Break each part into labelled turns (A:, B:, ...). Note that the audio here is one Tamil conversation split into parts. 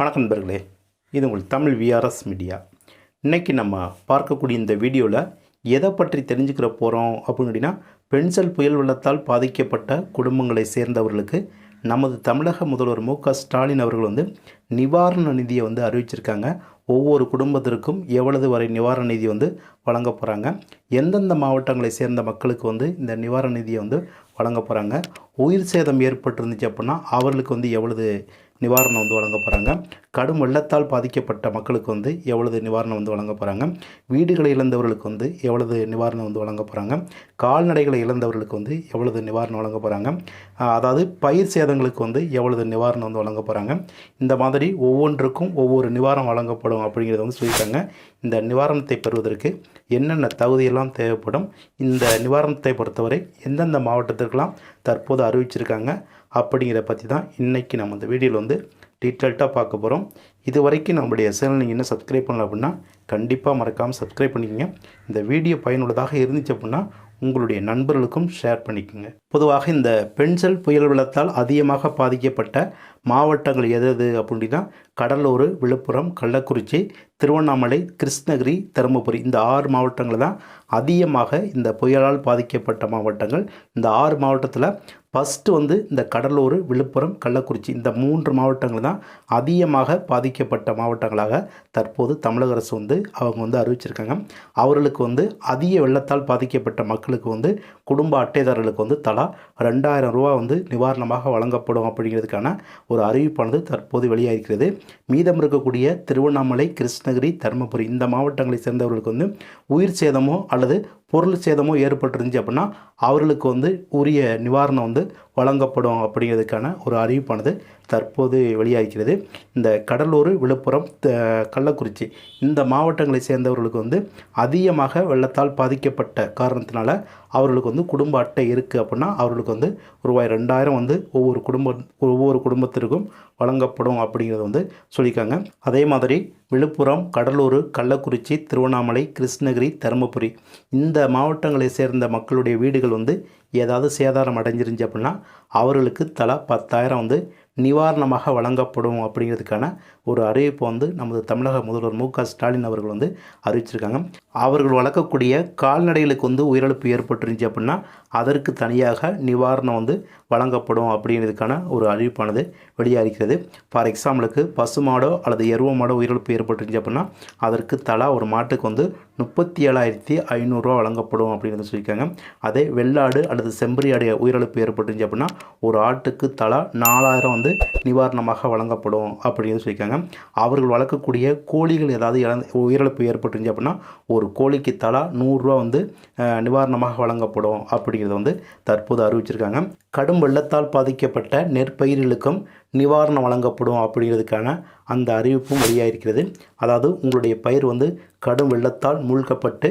A: வணக்கம் நண்பர்களே இது உங்கள் தமிழ் விஆர்எஸ் மீடியா இன்னைக்கு நம்ம பார்க்கக்கூடிய இந்த வீடியோவில் எதை பற்றி தெரிஞ்சுக்கிற போகிறோம் அப்படின்னு கேட்டிங்கன்னா பென்சல் புயல் வெள்ளத்தால் பாதிக்கப்பட்ட குடும்பங்களை சேர்ந்தவர்களுக்கு நமது தமிழக முதல்வர் மு க ஸ்டாலின் அவர்கள் வந்து நிவாரண நிதியை வந்து அறிவிச்சிருக்காங்க. ஒவ்வொரு குடும்பத்திற்கும் எவ்வளவு வரை நிவாரண நிதி வந்து வழங்க போகிறாங்க எந்தெந்த மாவட்டங்களை சேர்ந்த மக்களுக்கு வந்து இந்த நிவாரண நிதியை வந்து வழங்க போகிறாங்க உயிர் சேதம் ஏற்பட்டிருந்துச்சு அப்படின்னா அவர்களுக்கு வந்து எவ்வளவு நிவாரணம் வந்து வழங்க போகிறாங்க கடும் வெள்ளத்தால் பாதிக்கப்பட்ட மக்களுக்கு வந்து எவ்வளவு நிவாரணம் வந்து வழங்க போகிறாங்க வீடுகளை இழந்தவர்களுக்கு வந்து எவ்வளவு நிவாரணம் வந்து வழங்க போகிறாங்க கால்நடைகளை இழந்தவர்களுக்கு வந்து எவ்வளவு நிவாரணம் வழங்க போகிறாங்க அதாவது பயிர் சேதங்களுக்கு வந்து எவ்வளவு நிவாரணம் வந்து வழங்க போகிறாங்க இந்த மாதிரி ஒவ்வொன்றுக்கும் ஒவ்வொரு நிவாரணம் வழங்கப்படும் அப்படிங்கிறத வந்து சொல்லியிருக்காங்க. இந்த நிவாரணத்தை பெறுவதற்கு என்னென்ன தகுதியெல்லாம் தேவைப்படும்? இந்த நிவாரணத்தை பொறுத்தவரை எந்தெந்த மாவட்டத்திற்கெல்லாம் தற்போது அறிவிச்சிருக்காங்க? அப்படிங்கிறத பற்றி தான் இன்றைக்கி நம்ம இந்த வீடியோவில் வந்து டீட்டெயில்ட்டாக பார்க்க போகிறோம் இது வரைக்கும் நம்முடைய சேனல் நீங்கள் இன்னும் சப்ஸ்கிரைப் பண்ணல அப்படின்னா கண்டிப்பாக மறக்காமல் சப்ஸ்கிரைப் பண்ணிக்கோங்க. இந்த வீடியோ பயனுள்ளதாக இருந்துச்சு அப்படின்னா உங்களுடைய நண்பர்களுக்கும் ஷேர் பண்ணிக்கோங்க. பொதுவாக இந்த பென்சல் புயல் வெள்ளத்தால் அதிகமாக பாதிக்கப்பட்ட மாவட்டங்கள் எது அப்படின்னா கடலூர் விழுப்புரம் கள்ளக்குறிச்சி திருவண்ணாமலை கிருஷ்ணகிரி தருமபுரி இந்த ஆறு மாவட்டங்கள் தான் அதிகமாக இந்த புயலால் பாதிக்கப்பட்ட மாவட்டங்கள். இந்த ஆறு மாவட்டத்தில் ஃபஸ்ட்டு வந்து இந்த கடலூர் விழுப்புரம் கள்ளக்குறிச்சி இந்த மூன்று மாவட்டங்கள் தான் அதிகமாக பாதி பாதிக்கப்பட்ட மாவட்டங்களாக தற்போது தமிழக அரசு வந்து அவங்க வந்து அறிவிச்சிருக்காங்க. அவர்களுக்கு வந்து அதிக வெள்ளத்தால் பாதிக்கப்பட்ட மக்களுக்கு வந்து குடும்ப அட்டைதாரர்களுக்கு வந்து தலா ரெண்டாயிரம் ரூபா வந்து நிவாரணமாக வழங்கப்படும் அப்படிங்கிறதுக்கான ஒரு அறிவிப்பானது தற்போது வெளியாகிறது மீதம் இருக்கக்கூடிய திருவண்ணாமலை கிருஷ்ணகிரி தருமபுரி இந்த மாவட்டங்களை சேர்ந்தவர்களுக்கு வந்து உயிர் சேதமோ அல்லது பொருள் சேதமோ ஏற்பட்டிருந்துச்சு அப்படின்னா அவர்களுக்கு வந்து உரிய நிவாரணம் வந்து வழங்கப்படும் அப்படிங்கிறதுக்கான ஒரு அறிவிப்பானது தற்போது வெளியாகிறது இந்த கடலூர் விழுப்புரம் த- கள்ளக்குறிச்சி இந்த மாவட்டங்களை சேர்ந்தவர்களுக்கு வந்து அதிகமாக வெள்ளத்தால் பாதிக்கப்பட்ட காரணத்தினால அவர்களுக்கு வந்து குடும்ப அட்டை இருக்குது அப்படின்னா அவர்களுக்கு வந்து ரூபாய் ரெண்டாயிரம் வந்து ஒவ்வொரு குடும்ப ஒவ்வொரு குடும்பத்திற்கும் வழங்கப்படும் அப்படிங்கிறத வந்து சொல்லியிருக்காங்க. அதே மாதிரி விழுப்புரம் கடலூர் கள்ளக்குறிச்சி திருவண்ணாமலை கிருஷ்ணகிரி தருமபுரி இந்த மாவட்டங்களை சேர்ந்த மக்களுடைய வீடுகள் வந்து ஏதாவது சேதாரம் அடைஞ்சிருந்துச்சு அப்படின்னா அவர்களுக்கு தலா பத்தாயிரம் வந்து நிவாரணமாக வழங்கப்படும் அப்படிங்கிறதுக்கான ஒரு அறிவிப்பு வந்து நமது தமிழக முதல்வர் மு க ஸ்டாலின் அவர்கள் வந்து அறிவிச்சிருக்காங்க. அவர்கள் வளர்க்கக்கூடிய கால்நடைகளுக்கு வந்து உயிரிழப்பு ஏற்பட்டுருந்துச்சு அப்படின்னா அதற்கு தனியாக நிவாரணம் வந்து வழங்கப்படும் அப்படிங்கிறதுக்கான ஒரு அறிவிப்பானது வெளியாகிறது ஃபார் எக்ஸாம்பிளுக்கு பசு மாடோ அல்லது எருவ மாடோ உயிரிழப்பு ஏற்பட்டுருந்துச்சு அப்படின்னா அதற்கு தலா ஒரு மாட்டுக்கு வந்து முப்பத்தி ஏழாயிரத்தி ஐநூறுரூவா வழங்கப்படும் அப்படின்னு சொல்லியிருக்காங்க. அதே வெள்ளாடு அல்லது செம்பரி ஆடு உயிரிழப்பு ஏற்பட்டுருந்துச்சு அப்படின்னா ஒரு ஆட்டுக்கு தலா நாலாயிரம் வந்து நிவாரணமாக வழங்கப்படும் அப்படின்னு சொல்லியிருக்காங்க. அவர்கள் வளர்க்கக்கூடிய கோழிகள் ஏதாவது இழந்து உயிரிழப்பு ஏற்பட்டுருந்துச்சு அப்படின்னா ஒரு கோழிக்கு தலா நூறுரூவா வந்து நிவாரணமாக வழங்கப்படும் அப்படிங்கிறத வந்து தற்போது அறிவிச்சிருக்காங்க. கடும் வெள்ளத்தால் பாதிக்கப்பட்ட நெற்பயிர்களுக்கும் நிவாரணம் வழங்கப்படும் அப்படிங்கிறதுக்கான அந்த அறிவிப்பும் வெளியாகிருக்கிறது அதாவது உங்களுடைய பயிர் வந்து கடும் வெள்ளத்தால் மூழ்கப்பட்டு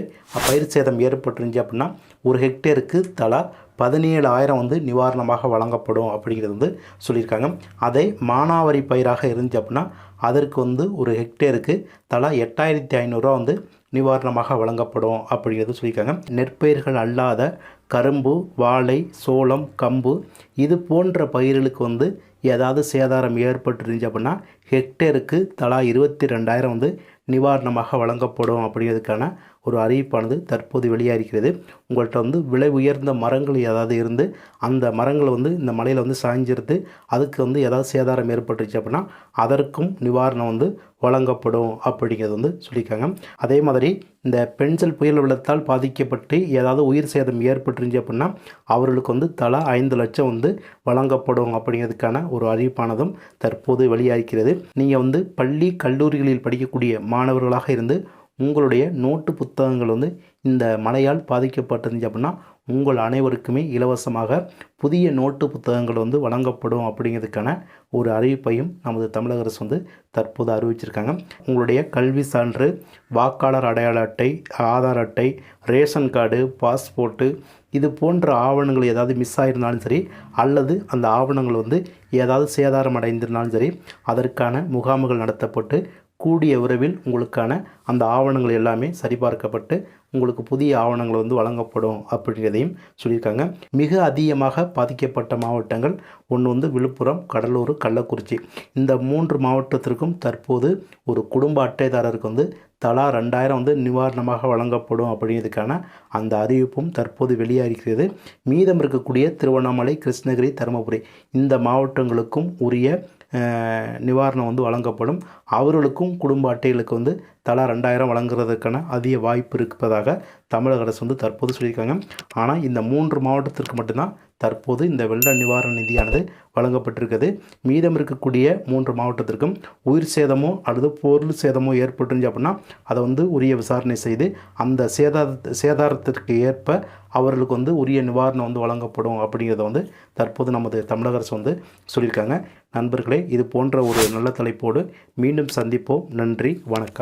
A: பயிர் சேதம் ஏற்பட்டுருந்துச்சு அப்படின்னா ஒரு ஹெக்டேருக்கு தலா பதினேழாயிரம் வந்து நிவாரணமாக வழங்கப்படும் அப்படிங்கிறது வந்து சொல்லியிருக்காங்க. அதே மானாவரி பயிராக இருந்துச்சு அப்படின்னா அதற்கு வந்து ஒரு ஹெக்டேருக்கு தலா எட்டாயிரத்தி ஐநூறுரூவா வந்து நிவாரணமாக வழங்கப்படும் அப்படிங்கிறது சொல்லியிருக்காங்க. நெற்பயிர்கள் அல்லாத கரும்பு வாழை சோளம் கம்பு இது போன்ற பயிர்களுக்கு வந்து ஏதாவது சேதாரம் ஏற்பட்டுருந்துச்சு அப்படின்னா ஹெக்டேருக்கு தலா இருபத்தி ரெண்டாயிரம் வந்து நிவாரணமாக வழங்கப்படும் அப்படிங்கிறதுக்கான ஒரு அறிவிப்பானது தற்போது வெளியாகிறது உங்கள்கிட்ட வந்து விலை உயர்ந்த மரங்கள் ஏதாவது இருந்து அந்த மரங்களை வந்து இந்த மலையில் வந்து சாய்ஞ்சிருந்து அதுக்கு வந்து ஏதாவது சேதாரம் ஏற்பட்டுருச்சு அப்படின்னா அதற்கும் நிவாரணம் வந்து வழங்கப்படும் அப்படிங்கிறது வந்து சொல்லியிருக்காங்க. அதே மாதிரி இந்த பென்சில் புயல் வெள்ளத்தால் பாதிக்கப்பட்டு ஏதாவது உயிர் சேதம் ஏற்பட்டுருந்துச்சு அப்படின்னா அவர்களுக்கு வந்து தலா ஐந்து லட்சம் வந்து வழங்கப்படும் அப்படிங்கிறதுக்கான ஒரு அறிவிப்பானதும் தற்போது வெளியாகிறது நீங்கள் வந்து பள்ளி கல்லூரிகளில் படிக்கக்கூடிய மாணவர்களாக இருந்து உங்களுடைய நோட்டு புத்தகங்கள் வந்து இந்த மழையால் பாதிக்கப்பட்டிருந்துச்சு அப்படின்னா உங்கள் அனைவருக்குமே இலவசமாக புதிய நோட்டு புத்தகங்கள் வந்து வழங்கப்படும் அப்படிங்கிறதுக்கான ஒரு அறிவிப்பையும் நமது தமிழக அரசு வந்து தற்போது அறிவிச்சிருக்காங்க. உங்களுடைய கல்வி சான்று வாக்காளர் அடையாள அட்டை ஆதார் அட்டை ரேஷன் கார்டு பாஸ்போர்ட்டு இது போன்ற ஆவணங்கள் ஏதாவது மிஸ் ஆகிருந்தாலும் சரி அல்லது அந்த ஆவணங்கள் வந்து ஏதாவது சேதாரம் அடைந்திருந்தாலும் சரி அதற்கான முகாம்கள் நடத்தப்பட்டு கூடிய விரைவில் உங்களுக்கான அந்த ஆவணங்கள் எல்லாமே சரிபார்க்கப்பட்டு உங்களுக்கு புதிய ஆவணங்கள் வந்து வழங்கப்படும் அப்படிங்கிறதையும் சொல்லியிருக்காங்க. மிக அதிகமாக பாதிக்கப்பட்ட மாவட்டங்கள் ஒன்று வந்து விழுப்புரம் கடலூர் கள்ளக்குறிச்சி. இந்த மூன்று மாவட்டத்திற்கும் தற்போது ஒரு குடும்ப அட்டைதாரருக்கு வந்து தலா ரெண்டாயிரம் வந்து நிவாரணமாக வழங்கப்படும் அப்படிங்கிறதுக்கான அந்த அறிவிப்பும் தற்போது வெளியாகிறது மீதம் இருக்கக்கூடிய திருவண்ணாமலை கிருஷ்ணகிரி தருமபுரி இந்த மாவட்டங்களுக்கும் உரிய நிவாரணம் வந்து வழங்கப்படும். அவர்களுக்கும் குடும்ப அட்டைகளுக்கு வந்து தலா ரெண்டாயிரம் வழங்குறதுக்கான அதிக வாய்ப்பு இருப்பதாக தமிழக அரசு வந்து தற்போது சொல்லியிருக்காங்க. ஆனால் இந்த மூன்று மாவட்டத்திற்கு மட்டும்தான் தற்போது இந்த வெள்ள நிவாரண நிதியானது வழங்கப்பட்டிருக்கிறது. மீதம் இருக்கக்கூடிய மூன்று மாவட்டத்திற்கும் உயிர் சேதமோ அல்லது பொருள் சேதமோ ஏற்பட்டுருந்துச்சு அப்படின்னா அதை வந்து உரிய விசாரணை செய்து அந்த சேதார சேதாரத்திற்கு ஏற்ப அவர்களுக்கு வந்து உரிய நிவாரணம் வந்து வழங்கப்படும் அப்படிங்கிறத வந்து தற்போது நமது தமிழக அரசு வந்து சொல்லியிருக்காங்க. நண்பர்களே இது போன்ற ஒரு நல்ல தலைப்போடு மீண்டும் சந்திப்போம். நன்றி வணக்கம்.